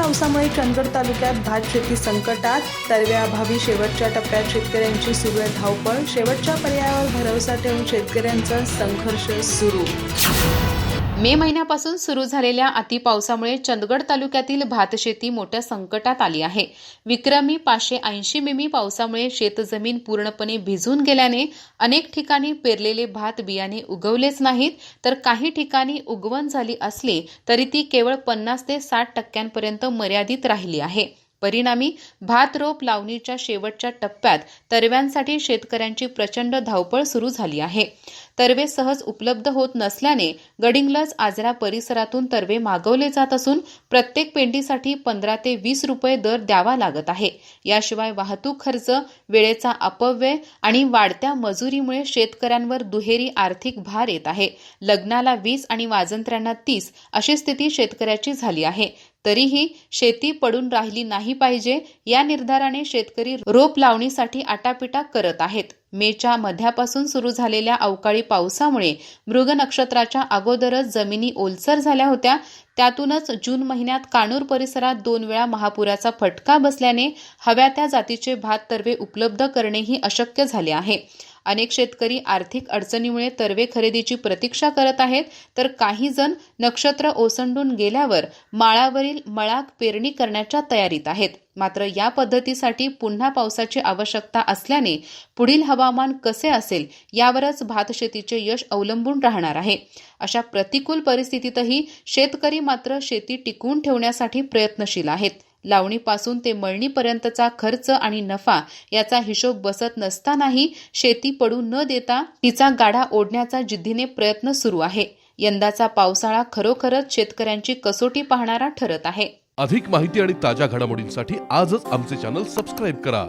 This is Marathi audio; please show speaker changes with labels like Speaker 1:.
Speaker 1: पावसामुळे चंदगड तालुक्यात भात शेती संकटात तरव्याअभावी शेवटच्या टप्प्यात शेतकऱ्यांची सुरू आहे धावपळ शेवटच्या पर्यायावर भरवसा ठेवून शेतकऱ्यांचा संघर्ष सुरू.
Speaker 2: मे महिन्यापासून सुरू झालेल्या अतिपावसामुळे चंदगड तालुक्यातील भातशेती मोठ्या संकटात आली आहे. विक्रमी पाचशे ऐंशी मिमी पावसामुळे शेतजमीन पूर्णपणे भिजून गेल्याने अनेक ठिकाणी पेरलेले भात बियाणे उगवलेच नाहीत. तर काही ठिकाणी उगवण झाली असली तरी ती केवळ पन्नास ते साठ टक्क्यांपर्यंत मर्यादित राहिली आहे. परिणामी भात रोप लावणीच्या शेवटच्या टप्प्यात तरव्यांसाठी शेतकऱ्यांची प्रचंड धावपळ सुरू झाली आहे. तरवे सहज उपलब्ध होत नसल्याने गडिंगलज आजरा परिसरातून तरवे मागवले जात असून प्रत्येक पेंडीसाठी पंधरा ते वीस रुपये दर द्यावा लागत आहे. याशिवाय वाहतूक खर्च वेळेचा अपव्यय आणि वाढत्या मजुरीमुळे शेतकऱ्यांवर दुहेरी आर्थिक भार येत आहे. लग्नाला वीस आणि वाजंत्र्यांना तीस अशी स्थिती शेतकऱ्याची झाली आहे. तरीही शेती पडून राहिली नाही पाहिजे. या निर्धाराने शेतकरी रोप लावणीसाठी आटापिटा करत आहेत. मेच्या मध्यापासून सुरू झालेल्या अवकाळी पावसामुळे मृग नक्षत्राच्या अगोदरच जमिनी ओलसर झाल्या होत्या. त्यातूनच जून महिन्यात काणूर परिसरात दोन वेळा महापुराचा फटका बसल्याने हव्या त्या जातीचे भात तरवे उपलब्ध करणेही अशक्य झाले आहे. अनेक शेतकरी आर्थिक अडचणीमुळे तरवे खरेदीची प्रतीक्षा करत आहेत तर काही जण नक्षत्र ओसंडून गेल्यावर माळावरील मळाक पेरणी करण्याच्या तयारीत आहेत. मात्र या पद्धतीसाठी पुन्हा पावसाची आवश्यकता असल्याने पुढील हवामान कसे असेल यावरच भातशेतीचे यश अवलंबून राहणार आहे. अशा प्रतिकूल परिस्थितीतही शेतकरी मात्र शेती टिकवून ठेवण्यासाठी प्रयत्नशील आहेत. लावणीपासून ते मळणीपर्यंतचा खर्च आणि नफा याचा हिशोब बसत नसतानाही शेती पडू न देता तिचा गाडा ओढण्याचा जिद्दीने प्रयत्न सुरू आहे. यंदाचा पावसाळा खरोखरच शेतकऱ्यांची कसोटी पाहणारा ठरत आहे.
Speaker 3: अधिक माहिती आणि ताज्या घडामोडींसाठी आजच आमचे चॅनल सबस्क्राईब करा.